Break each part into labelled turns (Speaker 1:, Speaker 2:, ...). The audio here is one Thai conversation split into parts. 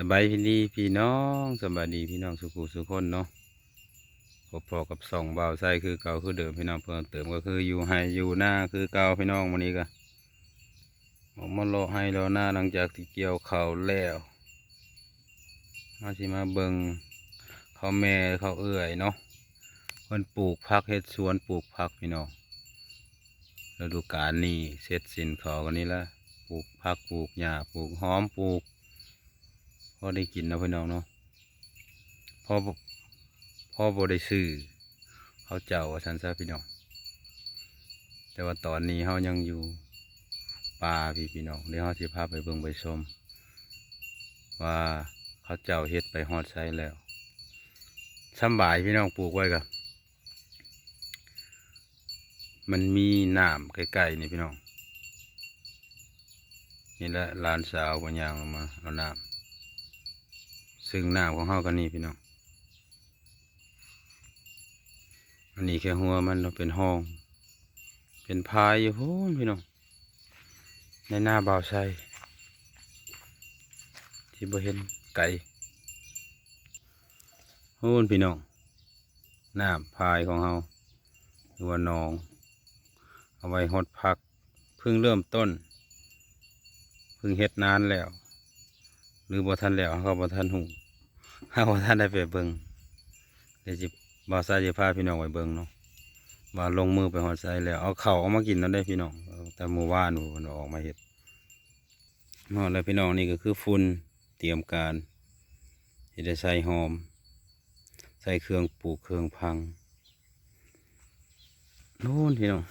Speaker 1: สบายดีพี่น้องสบายดีพี่น้องสุขุสุขคนเนาะพบพอกับสองเบาวใส่คือเก่าคือเดิมพี่น้องเพิ่มเติมก็คืออยู่ให้อยู่หน้าคือเก่าพี่น้องวันนี้ก็ออกมาเลาะให้เลาะหน้าหลังจากที่เกี่ยวเขาแล้วมาสิมาเบิงเขาแม่เขาเอื่อยเนาะเพิ่นปลูกพักเฮ็ดสวนปลูกพักพี่น้องฤดูกาลนี้เสร็จสิ้นเขากันนี้ละปลูกพักปลูกหญ้าปลูกหอมปลูก พอได้กินนะพี่น้องเนาะพอบ่พอบ่ได้ซื้อเขาเจ้าว่าฉันซะพี่น้อง แต่ว่าตอนนี้เขายังอยู่ป่าพี่พี่น้องเดี๋ยวเขาสิพาไปเบิ่งไปชมว่าเขาเจ้าเฮ็ดไปฮอดไซแล้วสบายพี่น้องปลูกไว้กับมันมีน้ำใกล้ๆนี่พี่น้อง นี่แหละหลานสาวปัญญางลงมาเอาน้ำ ซึ่งน้ำของเฮากันนี่พี่น้อง อันนี้แค่หัวมันเนาเป็นห้อง เป็นพายอยู่โห้นพี่น้อง ในหน้าบ่าวใส่ที่บ่เห็นไก่โห้นพี่น้อง น้ำพายของเฮาหรือว่าหนอง เอาไว้หดพัก เพิ่งเริ่มต้น เพิ่งเฮ็ดนานแล้วหรือบ่ทันแล้วเขาบ่ทันหู ขาบ่ทันได้ไปเบิงเดี๋ยวจิบาซาจะพาพี่น้องไปเบิงเนาะว่าลงมือไปหอดไซแล้ว เอาเข้าเอามากินนั่นได้พี่น้องแต่มื่อวานผมนออกมาเฮ็ดมาแล้วพี่น้องนี่ก็คือฝุ่นเตรียมการที่ได้ใส่หอม ใส่เครื่องปลูกเครื่องพังนู่นพี่น้อง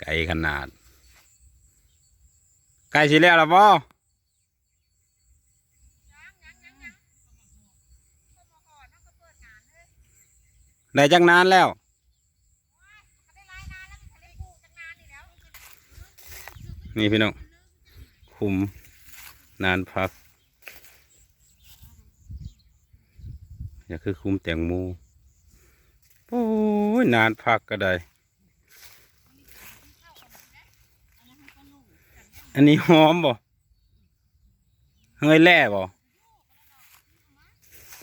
Speaker 1: ไก่ขนาดไก่สิแล้วล่ะบ่ ได้จักนานแล้ว นี่พี่น้องคุมนานพักอย่าคือคุมแตงโมโอ้ยนานพักก็ได้ อันนี้หอมบ่เงยแล่บ่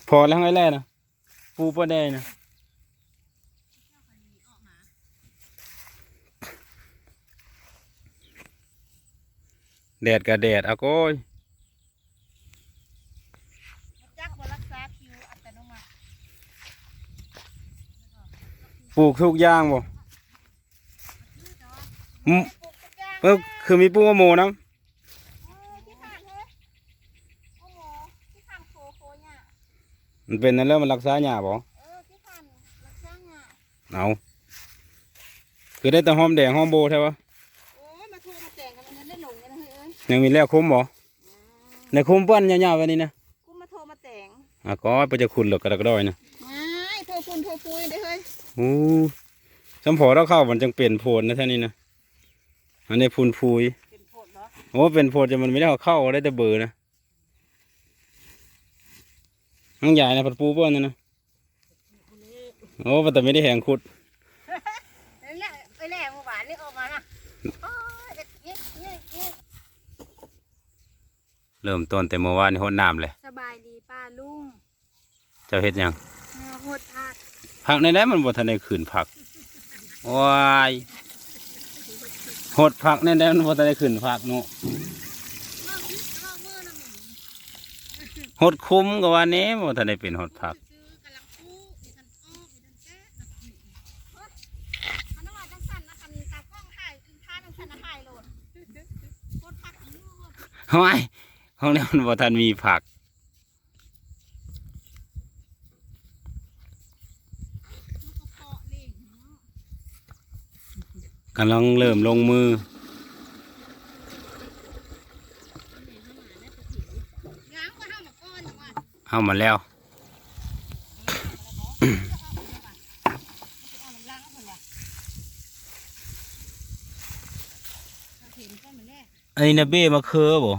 Speaker 1: พอแล้วเงยแล่นะปูปลาแดงนะ แดดกับแดดเอาโก้ย
Speaker 2: จักบรักษาผิวอัตโนมัติ
Speaker 1: ปลูกทุกอย่างบ่อืม
Speaker 2: ปลูกทุกอย่าง
Speaker 1: เออคือมีปูมะโมน้
Speaker 2: เออที่ผ่านเฮ้ยโอ้โหที่ผ่านโคโคเนี่ยำ
Speaker 1: มันเป็นนั่นแล้วมันรักษาหญ้าบ่
Speaker 2: เออที่ผ่านรักษาเนี่ย
Speaker 1: เอาคือได้แต่หอมแดงหอมโบใช่ปะ
Speaker 2: ยเอ้ย
Speaker 1: ยังมีแล้วคุ้มบ่ในคุ้มเปิ้นยาวๆไว้นี่นะ
Speaker 2: กูมาโทรมาแต่ง
Speaker 1: อะก็ไปจะขุดหลอกกระดกกระดอยนะ
Speaker 2: ไม่โทรฟุนโทรฟุยเด้อเฮ้ย
Speaker 1: อู้สมพอเราเข้ามันจังเปลี่ยนโพนนะท่านี้นะอันนี้พูนพุย
Speaker 2: เป็นโพดเหรอ
Speaker 1: โอ้เป็นโพนจะมันไม่ได้เอาเข้าได้แต่เบอร์นะน้องใหญ่นะผัดปูเปิ้ลนะนะโอ้แต่ไม่ได้แหงขุด
Speaker 2: นั่นแหละไปแหล่เมื่อวานนี่ออกมานะโอ้ยเด็กเงี้ยเงี้ยเงี้ย
Speaker 1: เริ่มต้นแต่เมื่อวานนี่หดน้ำเลย
Speaker 2: สบายดีป้าลุง
Speaker 1: เจ้าเฮ็ดหยัง
Speaker 2: เออโหดผัก
Speaker 1: ผักในนั้นมันบ่ทันได้ขืนผักว้ายหดผักในนั้นมันบ่ทันได้ขืนผักเนาะ
Speaker 2: ว่าพิษว่าเมื่อนะหมี
Speaker 1: หดคุ้มก็ว่านี้บ่ทันได้เป็นหดผัก
Speaker 2: ซื้อกำลังกู้มีทันอ้อมีทันแก้นะเฮ้ย ห้อ
Speaker 1: งนี้มันบ่ทันมีผัก
Speaker 2: กาะเล่งเนาะ
Speaker 1: กำลังเริ่มลงมือ
Speaker 2: ล้าหมาก้อนจังวะ
Speaker 1: เข้ามาแล้ว
Speaker 2: เอาน้ำล้างเอาผลวะเห็นก้อนเหมือนแรก
Speaker 1: อันนี้นะเบ้มาเคอบ่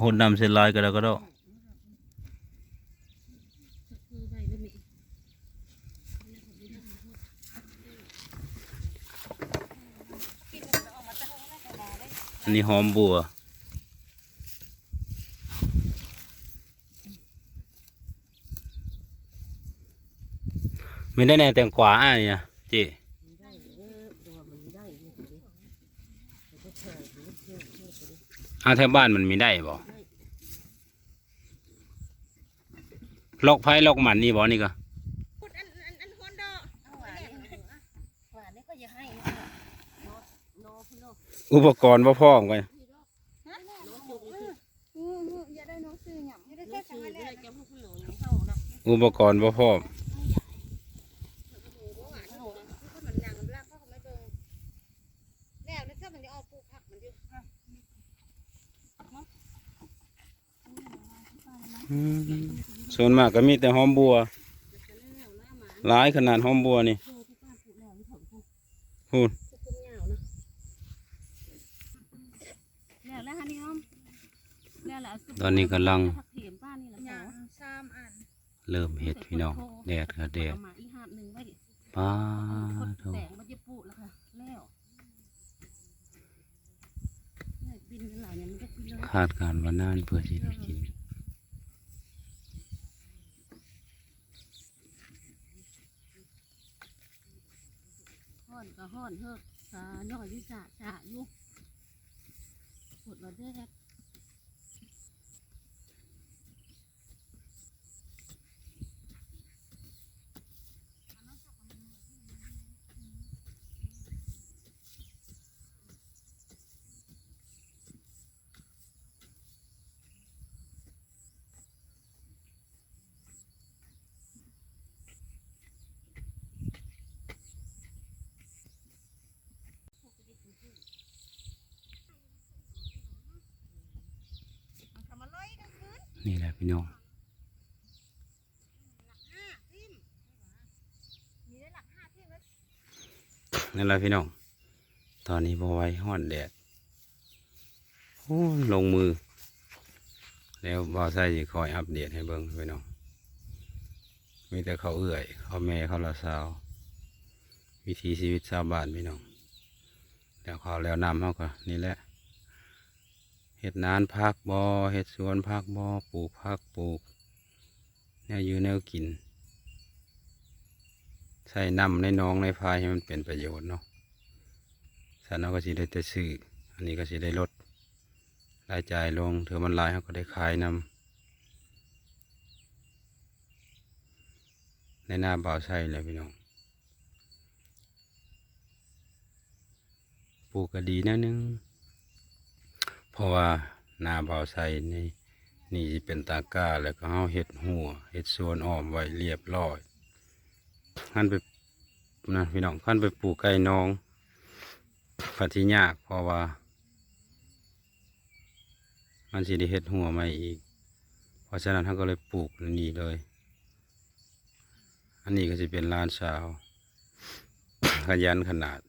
Speaker 1: หดน้ำเส้นลายก็แล้วก็ได้
Speaker 2: อัน
Speaker 1: นี้หอมบัวไม่ได้แน่แตงกวาอะเนี่ยจี
Speaker 3: ได้เออตัวมันได้เนี่ยสิเด้มันก็แช่อยู่เที่ยวเที่ยวไปดิ
Speaker 1: อาแถวบ้านมันมีได้บ่ลอกไผ่ลอกหมันนี่บ่นี่ก็
Speaker 2: พูดอันอันอันฮอนดอ
Speaker 3: เอาหวานนี่เหรอหวานนี่ก็อย่าให้นะโนโนพี่โน
Speaker 1: อุปกรณ์บ่พร้อมกัน
Speaker 3: โนจุกนี่
Speaker 2: อืออย่าได้น้อง
Speaker 1: ส่วนมากก็มีแต่หอมบัว
Speaker 3: จะแล้วนะหมา
Speaker 1: หลายขนาดหอมบัวนี่
Speaker 3: โทรที่บ้านปลูกแล้วนี่ผมพูด
Speaker 1: พูด
Speaker 3: จะเป็นเหงานะแล้วแล้วฮะนี่อ้อมแล้วแล้ว
Speaker 1: ตอนนี้กำลัง
Speaker 3: ผักเถียมป้านี่แหละ
Speaker 2: ห
Speaker 3: ข
Speaker 2: ยั
Speaker 3: อง
Speaker 2: สามอัน
Speaker 1: เริ่มเห็ดพี่น้องแดดค่ะแดด
Speaker 3: เอามาอีหาบหนึ่งไว้ดิ
Speaker 1: ป้า
Speaker 3: คน
Speaker 1: โถ
Speaker 3: แตงมันจะปลูกแล้วค่ะแล้วเนี่ยบินกันหลายเนี่ยมันก็กินเลย
Speaker 1: คาดการณ์ว่านานเพื่อที่จะกิน
Speaker 3: ห้อนเฮ้อนเฮิกสาย่อยวิสาสาอยู่ปวดมาแดก
Speaker 2: มันทำมาเลยกลางคื นี่
Speaker 1: แหละพี่น้อง
Speaker 2: นี่แล้ว
Speaker 1: นั่นแหละพี่น้อง ตอนนี้พอไว้ห้อนแดดโอ้ลงมือ แล้วบ่าวไส้สิคอยอัปเดตให้เบิ่งพี่น้อง มีแต่เขาเอื่อย เขาแม่เขาละสาว วิถีชีวิตชาวบ้านพี่น้อง แล้วเขาแล้วนำเขาก็นี่แหละ เห็ดนานพักบอเห็ดสวนพักบอปลูกพักปลูกแนวอยู่แนวกิน ใส่น้ำในน้องในพายให้มันเป็นประโยชน์เนาะสันเราก็สิได้แต่ซื้ออันนี้ก็สิได้ลดรายจ่ายลงเถือมันลายเขาก็ได้ขายนำในหน้าบ่าวใส่เลยพี่น้องปลูกก็ดีนะนึง เพราะว่าน้าบาวใส่นี่นี่เป็นตาก้าแล้วก็เฮาเห็ดหัวเห็ดสวนอ้อมไว้เรียบร้อยขั้นไปนะพี่น้องขั้นไปปลูกไก่น้องพัทิยากเพราะว่า มันสิได้เฮ็ดหัวใหม่อีก เพราะฉะนั้นท่านก็เลยปลูกนี่เลย อันนี้ก็จะเป็นลานสาวขยันขนาด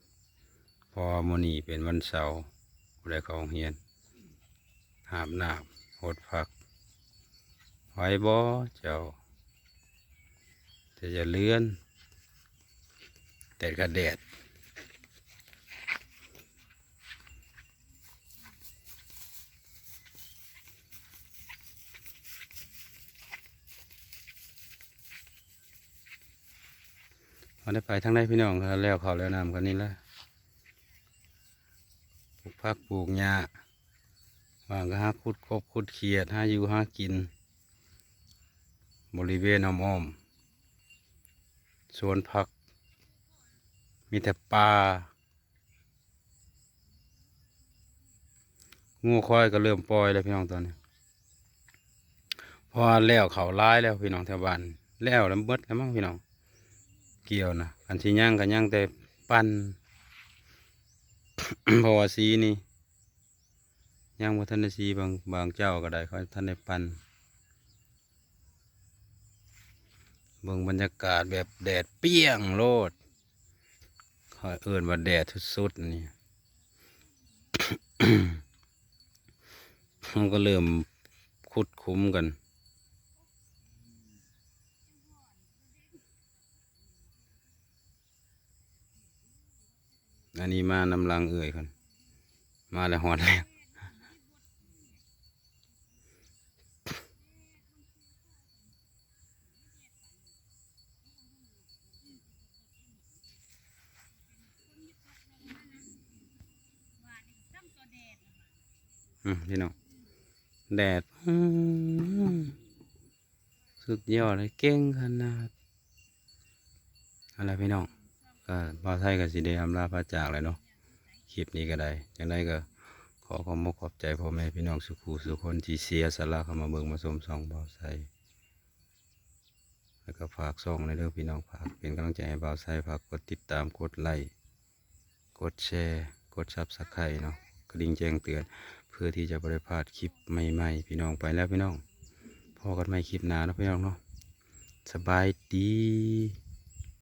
Speaker 1: พอมอนีเป็นวันเสาร์ไรเขาโรงเฮียน หาบน้ำหดผักไว้บ่เจ้าจะจะเลื่อนแดดก็แดดเราได้ไปทั้งได้พี่น้องแล้วเขาแล้วนำกันนี่ละปลูกพักปลูกหญ้า บางก็หาคุดกบคุดเขียดหาอยู่หากิน บริเวณอ้อมๆสวนผัก มีแต่ปลางูควายก็เริ่มปล่อยแล้วพี่น้องตอนนี้พราะว่าแล้วเขาร้ายแล้วพี่น้องแถวบ้านแล้วแล้วเบิดแล้วมั้งพี่น้องเกี่ยวนะกันที่ย่างกันย่างแต่ปั้นเพราะว่าสีนี่ ย่างว่าท่านได้สีบางบางเจ้าก็ได้เขาท่านได้ปั้นเบิ่งบรรยากาศแบบแดดเปี้ยงโลดคอยเอื่นว่าแดดสุดๆนี่มันก็เริ่มคุดคุ้มกันอันนี้มานำลังเอื่อยคนมาแล้วหอนแล้ว อืมพี่น้องแดดสุดยอดเลยเก่งขนาดอะไรพี่น้องก็บ่าวไทยกับสีแดงลาพระจากเลยเนาะคลิปนี้ก็ได้จังได้ก็ขอขอบมกขอบใจพ่อแม่พี่น้องสุขูสุคนที่เสียสละเข้ามาเบิ่งมาชมซองบ่าวไทยแล้วก็ฝากซองในเรื่องพี่น้องฝากเป็นกำลังใจให้บ่าวไทยฝากกดติดตามกดไลค์กดแชร์ กดซับสไครต์เนาะ ระดิ่งแจ้งเตือน เพื่อที่จะบริพลาดคลิปใหม่ๆพี่น้องไปแล้วพี่น้องพอกันไม่คลิปหนาเนาะพี่น้องเนาะสบายดี